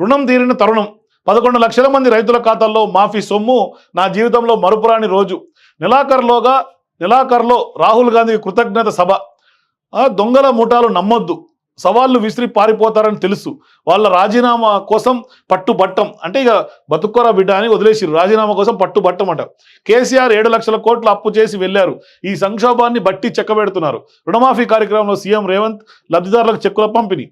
రుణం తీరిన తరుణం. పదకొండు లక్షల మంది రైతుల ఖాతాల్లో మాఫీ సొమ్ము నా జీవితంలో మరుపురాని రోజు. నెలాఖరులోగా నెలాఖరులో రాహుల్ గాంధీ కృతజ్ఞత సభ. దొంగల ముఠాలు నమ్మొద్దు. సవాళ్ళు విసిరి పారిపోతారని తెలుసు. వాళ్ళ రాజీనామా కోసం పట్టుబట్టం. అంటే ఇక బతుక్కోరా బిడ్డ అని వదిలేసిరు రాజీనామా కోసం పట్టుబట్టం అంట. కేసీఆర్ ఏడు లక్షల కోట్లు అప్పు చేసి వెళ్ళారు ఈ సంక్షోభాన్ని బట్టి చెక్కబెడుతున్నారు రుణమాఫీ కార్యక్రమంలో సీఎం రేవంత్ లబ్ధిదారులకు చెక్కుల పంపిణీ.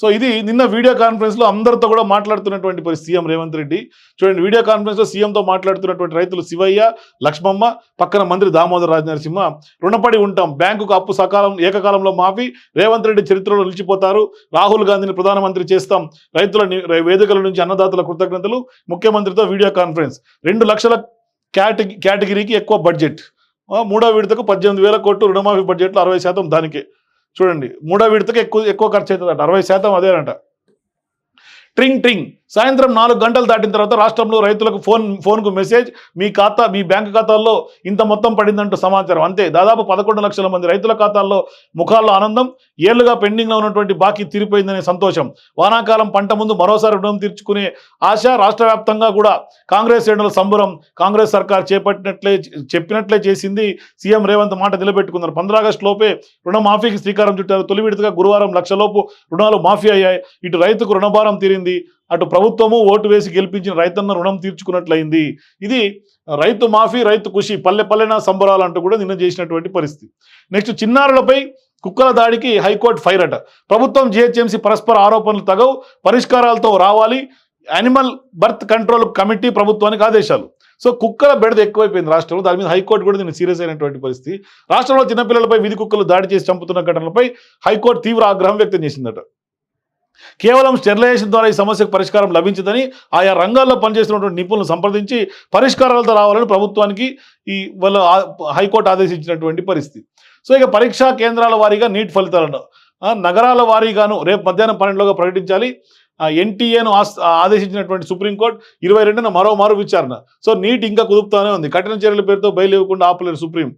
సో ఇది నిన్న వీడియో కాన్ఫరెన్స్లో అందరితో కూడా మాట్లాడుతున్నటువంటి పరి సీఎం రేవంత్ రెడ్డి. చూడండి వీడియో కాన్ఫరెన్స్లో సీఎంతో మాట్లాడుతున్నటువంటి రైతులు శివయ్య లక్ష్మమ్మ పక్కన మంత్రి దామోదర్ రాజ నరసింహ రుణపడి ఉంటాం. బ్యాంకుకు అప్పు సకాలం ఏకకాలంలో మాఫీ. రేవంత్ రెడ్డి చరిత్రలో నిలిచిపోతారు. రాహుల్ గాంధీని ప్రధానమంత్రి చేస్తాం. రైతుల వేదికల నుంచి అన్నదాతల కృతజ్ఞతలు. ముఖ్యమంత్రితో వీడియో కాన్ఫరెన్స్ రెండు లక్షల కేటగి కేటగిరీకి ఎక్కువ బడ్జెట్. మూడో విడతకు పద్దెనిమిది వేల కోట్లు రుణమాఫీ బడ్జెట్లో అరవై శాతం దానికే. చూడండి మూడో విడతకు ఎక్కువ ఎక్కువ ఖర్చు అవుతుందట అరవై శాతం అదేనంట. ట్రింగ్ ట్రింగ్. సాయంత్రం నాలుగు గంటలు దాటిన తర్వాత రాష్ట్రంలో రైతులకు ఫోన్ ఫోన్కు మెసేజ్ మీ ఖాతా మీ బ్యాంక్ ఖాతాల్లో ఇంత మొత్తం పడిందంటూ సమాచారం. అంతే దాదాపు పదకొండు లక్షల మంది రైతుల ఖాతాల్లో ముఖాల్లో ఆనందం ఏళ్ళుగా పెండింగ్లో ఉన్నటువంటి బాకీ తీరిపోయిందనే సంతోషం. వానాకాలం పంట ముందు మరోసారి రుణం తీర్చుకునే ఆశ రాష్ట్ర వ్యాప్తంగా కూడా కాంగ్రెస్ శ్రేణుల సంబరం కాంగ్రెస్ సర్కార్ చేపట్టినట్లే చెప్పినట్లే చేసింది సీఎం రేవంత్ మాట నిలబెట్టుకున్నారు. పంద్రా ఆగస్టు లోపే రుణమాఫీకి శ్రీకారం చుట్టారు. తొలి విడతగా గురువారం లక్షలోపు రుణాలు మాఫీ అయ్యాయి. ఇటు రైతుకు రుణభారం తీరింది. అటు ప్రభుత్వము ఓటు వేసి గెలిపించిన రైతన్న రుణం తీర్చుకున్నట్లయింది. ఇది రైతు మాఫీ రైతు ఖుషి పల్లె పల్లెన సంబరాలు అంటూ కూడా నిన్న చేసినటువంటి పరిస్థితి. నెక్స్ట్ చిన్నారులపై కుక్కల దాడికి హైకోర్టు ఫైర్ అట. ప్రభుత్వం జిహెచ్ఎంసీ పరస్పర ఆరోపణలు తగవు పరిష్కారాలతో రావాలి. యానిమల్ బర్త్ కంట్రోల్ కమిటీ ప్రభుత్వానికి ఆదేశాలు. సో కుక్కల బెడద ఎక్కువైపోయింది రాష్ట్రంలో. దాని మీద హైకోర్టు కూడా దీన్ని సీరియస్ అయినటువంటి పరిస్థితి. రాష్ట్రంలో చిన్నపిల్లలపై విధి కుక్కలు దాడి చేసి చంపుతున్న ఘటనలపై హైకోర్టు తీవ్ర ఆగ్రహం వ్యక్తం చేసిందట. కేవలం స్టెరిలైజేషన్ ద్వారా ఈ సమస్యకు పరిష్కారం లభించదని ఆయా రంగాల్లో పనిచేస్తున్నటువంటి నిపుణులను సంప్రదించి పరిష్కారాలతో రావాలని ప్రభుత్వానికి ఈ వాళ్ళ హైకోర్టు ఆదేశించినటువంటి పరిస్థితి. సో ఇక పరీక్షా కేంద్రాల వారీగా నీట్ ఫలితాలను నగరాల వారీగాను రేపు మధ్యాహ్నం పన్నెండులోగా ప్రకటించాలి. ఎన్టీఏను ఆదేశించినటువంటి సుప్రీంకోర్టు ఇరవై రెండున మరో మారు విచారణ. సో నీట్ ఇంకా కుదుపుతానే ఉంది. కఠిన చర్యల పేరుతో బయలు ఇవ్వకుండా ఆపలేరు సుప్రీం.